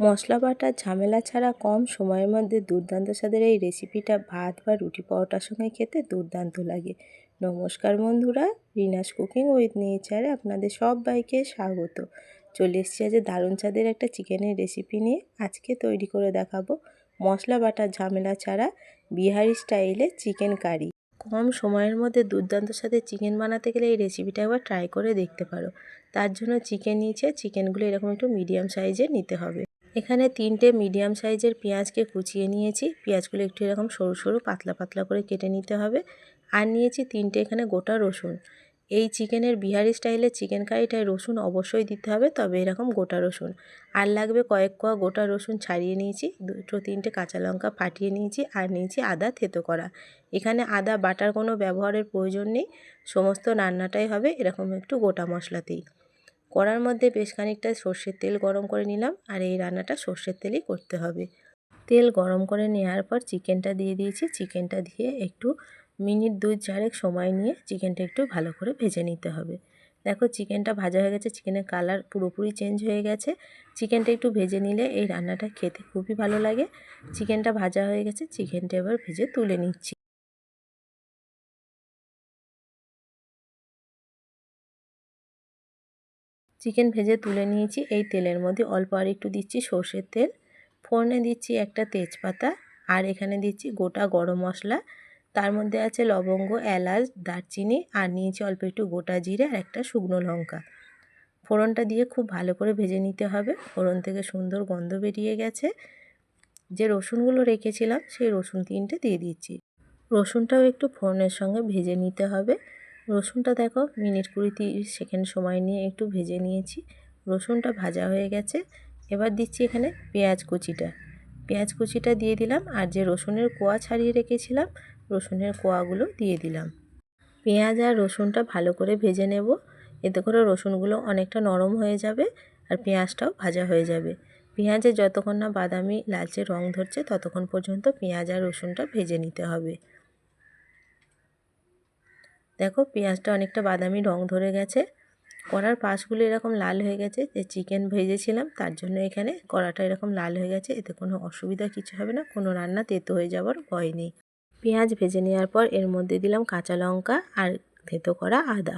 মশলা butter ঝামেলা ছাড়া কম সময়ের মধ্যে দুর্দান্ত স্বাদের এই রেসিপিটা ভাত বা রুটি পরোটার সঙ্গে খেতে দুর্দান্ত লাগে। নমস্কার বন্ধুরা, রিনাস কুকিং উইথ নেচারে আপনাদের সবাইকে স্বাগত। চলে এসেছি আজ দারুণ স্বাদের একটা চিকেনের রেসিপি নিয়ে। আজকে তৈরি করে দেখাবো মশলা বাটার ঝামেলা ছাড়া বিহারি স্টাইলে চিকেন কারি। কম সময়ের মধ্যে দুর্দান্ত সাথে চিকেন বানাতে গেলে এই রেসিপিটা একবার ট্রাই করে দেখতে পারো। তার জন্য চিকেন নিয়েছে চিকেনগুলো এরকম একটু মিডিয়াম সাইজের নিতে হবে। এখানে তিনটে মিডিয়াম সাইজের পেঁয়াজকে কুচিয়ে নিয়েছি। পেঁয়াজগুলো একটু এরকম সরু সরু, পাতলা পাতলা করে কেটে নিতে হবে। আর নিয়েছি তিনটে এখানে গোটা রসুন। এই চিকেনের বিহারি স্টাইলের চিকেন কারিটায় রসুন অবশ্যই দিতে হবে, তবে এরকম গোটা রসুন। আর লাগবে কয়েক কোয়া গোটা রসুন ছাড়িয়ে নিয়েছি, দুটো তিনটে কাঁচা লঙ্কা ফাটিয়ে নিয়েছি, আর নিয়েছি আদা থেতো করা। এখানে আদা বাটার কোনো ব্যবহারের প্রয়োজন নেই, সমস্ত রান্নাটাই হবে, এরকম একটু গোটা মশলাতেই। কড়ার মধ্যে বেশ খানিকটা সর্ষের তেল গরম করে নিলাম আর এই রান্নাটা সর্ষের তেলেই করতে হবে। তেল গরম করে নেওয়ার পর চিকেনটা দিয়ে দিয়েছি। চিকেনটা দিয়ে একটু মিনিট দুই চারেক সময় নিয়ে চিকেনটা একটু ভালো করে ভেজে নিতে হবে। দেখো চিকেনটা ভাজা হয়ে গেছে, চিকেনের কালার পুরোপুরি চেঞ্জ হয়ে গেছে। চিকেনটা একটু ভেজে নিলে এই রান্নাটা খেতে খুবই ভালো লাগে। চিকেনটা ভাজা হয়ে গেছে, চিকেনটা এবার ভেজে তুলে নিচ্ছি। চিকেন ভেজে তুলে নিয়েছি। এই তেলের মধ্যে অল্প আর একটু দিচ্ছি সর্ষের তেল। ফোড়নে দিচ্ছি একটা তেজপাতা আর এখানে দিচ্ছি গোটা গরম মশলা। তার মধ্যে আছে লবঙ্গ, এলাচ, দারচিনি আর নিয়েছি অল্প একটু গোটা জিরে আর একটা শুকনো লঙ্কা। ফোড়নটা দিয়ে খুব ভালো করে ভেজে নিতে হবে। ফোড়ন থেকে সুন্দর গন্ধ বেরিয়ে গেছে। যে রসুনগুলো রেখেছিলাম সেই রসুন তিনটে দিয়ে দিচ্ছি। রসুনটাও একটু ফোড়নের সঙ্গে ভেজে নিতে হবে। রসুনটা দেখো, মিনিট কুড়ি তিরিশ সেকেন্ড সময় নিয়ে একটু ভেজে নিয়েছি। রসুনটা ভাজা হয়ে গেছে। এবার দিচ্ছি এখানে পেঁয়াজ কুচিটা। পেঁয়াজ কুচিটা দিয়ে দিলাম আর যে রসুনের কোয়া ছাড়িয়ে রেখেছিলাম, রসুনের কোয়াগুলো দিয়ে দিলাম। পেঁয়াজ আর রসুনটা ভালো করে ভেজে নেব। এতে করে রসুনগুলো অনেকটা নরম হয়ে যাবে আর পেঁয়াজটাও ভাজা হয়ে যাবে। পেঁয়াজে যতক্ষণ না বাদামি, লালচে রং ধরছে, ততক্ষণ পর্যন্ত পেঁয়াজ আর রসুনটা ভেজে নিতে হবে। দেখো পেঁয়াজটা অনেকটা বাদামি রং ধরে গেছে। কড়ার পাশগুলো এরকম লাল হয়ে গেছে যে চিকেন ভেজেছিলাম, তার জন্য এখানে কড়াটা এরকম লাল হয়ে গেছে। এতে কোনো অসুবিধা কিছু হবে না, কোনো রান্না তেতো হয়ে যাওয়ার ভয় নেই। পেঁয়াজ ভেজে নেওয়ার পর এর মধ্যে দিলাম কাঁচা লঙ্কা আর থেতো করা আদা।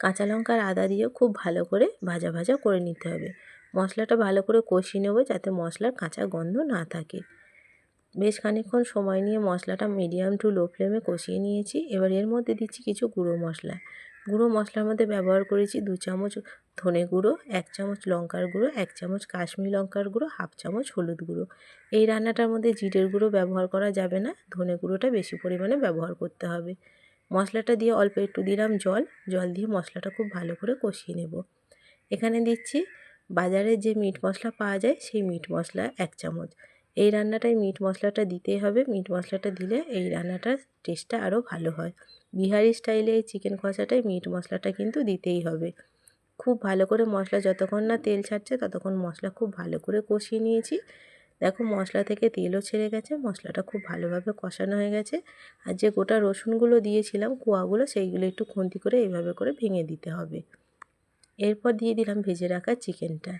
কাঁচা লঙ্কা আর আদা দিয়েও খুব ভালো করে ভাজা ভাজা করে নিতে হবে। মশলাটা ভালো করে কষিয়ে নেব যাতে মশলার কাঁচা গন্ধ না থাকে। বেশ খানিকক্ষণ সময় নিয়ে মশলাটা মিডিয়াম টু লো ফ্লেমে কষিয়ে নিয়েছি। এবার এর মধ্যে দিচ্ছি কিছু গুঁড়ো মশলা। গুঁড়ো মশলার মধ্যে ব্যবহার করেছি দু চামচ ধনে গুঁড়ো, এক চামচ লঙ্কার গুঁড়ো, এক চামচ কাশ্মীরি লঙ্কার গুঁড়ো, হাফ চামচ হলুদ গুঁড়ো। এই রান্নাটার মধ্যে জিরের গুঁড়ো ব্যবহার করা যাবে না, ধনে গুঁড়োটা বেশি পরিমাণে ব্যবহার করতে হবে। মশলাটা দিয়ে অল্প একটু দিলাম জল জল দিয়ে মশলাটা খুব ভালো করে কষিয়ে নেব। এখানে দিচ্ছি বাজারে যে মিট মশলা পাওয়া যায় সেই মিট মশলা এক চামচ। এই রান্নাটায় মিট মশলাটা দিতেই হবে। মিট মশলাটা দিলে এই রান্নাটার টেস্টটা আরও ভালো হয়। বিহারি স্টাইলে এই চিকেন কষাটায় মিট মশলাটা কিন্তু দিতেই হবে। খুব ভালো করে মশলা যতক্ষণ না তেল ছাড়ছে, ততক্ষণ মশলা খুব ভালো করে কষিয়ে নিয়েছি। দেখো মশলা থেকে তেলও ছেড়ে গেছে, মশলাটা খুব ভালোভাবে কষানো হয়ে গেছে। আর যে গোটা রসুনগুলো দিয়েছিলাম, কোয়াগুলো, সেইগুলো একটু খুন্তি করে এইভাবে করে ভেঙে দিতে হবে। এরপর দিয়ে দিলাম ভেজে রাখা চিকেনটা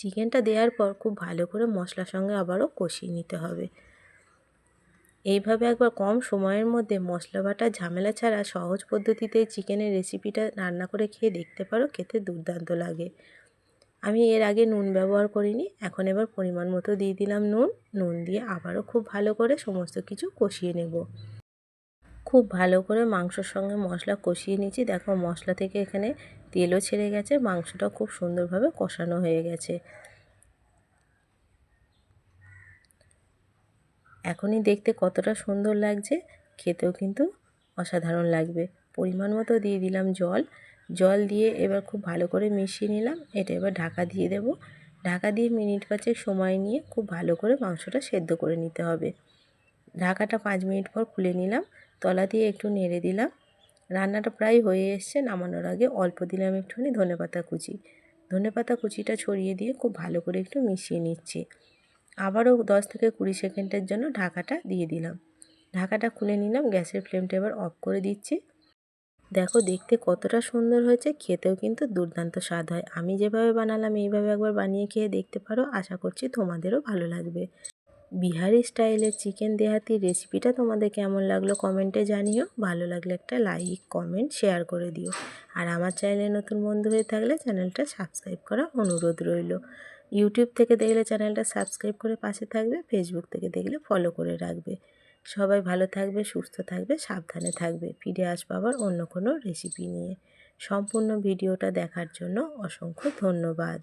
চিকেনটা দেওয়ার পর খুব ভালো করে মশলার সঙ্গে আবারও কষিয়ে নিতে হবে। এইভাবে একবার কম সময়ের মধ্যে মশলা বাটা ঝামেলা ছাড়া সহজ পদ্ধতিতে চিকেনের রেসিপিটা রান্না করে খেয়ে দেখতে পারো, খেতে দুর্দান্ত লাগে। আমি এর আগে নুন ব্যবহার করিনি, এখন এবার পরিমাণ মতো দিয়ে দিলাম নুন। নুন দিয়ে আবারও খুব ভালো করে সমস্ত কিছু কষিয়ে নেব। খুব ভালো করে মাংসর সঙ্গে মশলা কষিয়ে নিয়েছি। দেখো মশলা থেকে এখানে তেলও ছেড়ে গেছে, মাংসটা খুব সুন্দরভাবে কষানো হয়ে গেছে। এখনই দেখতে কতটা সুন্দর লাগছে, খেতেও কিন্তু অসাধারণ লাগবে। পরিমাণ মতো দিয়ে দিলাম জল। জল দিয়ে এবার খুব ভালো করে মিশিয়ে নিলাম। এটা এবার ঢাকা দিয়ে দেব। ঢাকা দিয়ে মিনিট পাঁচেক সময় নিয়ে খুব ভালো করে মাংসটা সেদ্ধ করে নিতে হবে। ঢাকাটা পাঁচ মিনিট পর খুলে নিলাম। তলা দিয়ে একটু নেড়ে দিলাম। রান্নাটা প্রায় হয়ে এসছে, নামানোর আগে অল্প দিলাম একটুখানি ধনে পাতা কুচি। ধনে পাতা কুচিটা ছড়িয়ে দিয়ে খুব ভালো করে একটু মিশিয়ে নিচ্ছি। আবারও দশ থেকে কুড়ি সেকেন্ডের জন্য ঢাকাটা দিয়ে দিলাম। ঢাকাটা খুলে নিলাম, গ্যাসের ফ্লেমটা এবার অফ করে দিচ্ছি। দেখো দেখতে কতটা সুন্দর হয়েছে, খেতেও কিন্তু দুর্দান্ত স্বাদ হয়। আমি যেভাবে বানালাম, এইভাবে একবার বানিয়ে খেয়ে দেখতে পারো, আশা করছি তোমাদেরও ভালো লাগবে। বিহারি স্টাইলের চিকেন দেহাতি রেসিপিটা তোমাদের কেমন লাগল কমেন্টে জানিও। ভালো লাগলে একটা লাইক কমেন্ট শেয়ার করে দিও। আর আমার চ্যানেলে নতুন বন্ধু হয়ে থাকলে চ্যানেলটা সাবস্ক্রাইব করা অনুরোধ রইল। ইউটিউব থেকে দেখলে চ্যানেলটা সাবস্ক্রাইব করে পাশে থাকবে ফেসবুক থেকে দেখলে ফলো করে রাখবে। সবাই ভালো থাকবে, সুস্থ থাকবে, সাবধানে থাকবে। ফিরে আসব আবার অন্য কোনো রেসিপি নিয়ে। সম্পূর্ণ ভিডিওটা দেখার জন্য অসংখ্য ধন্যবাদ।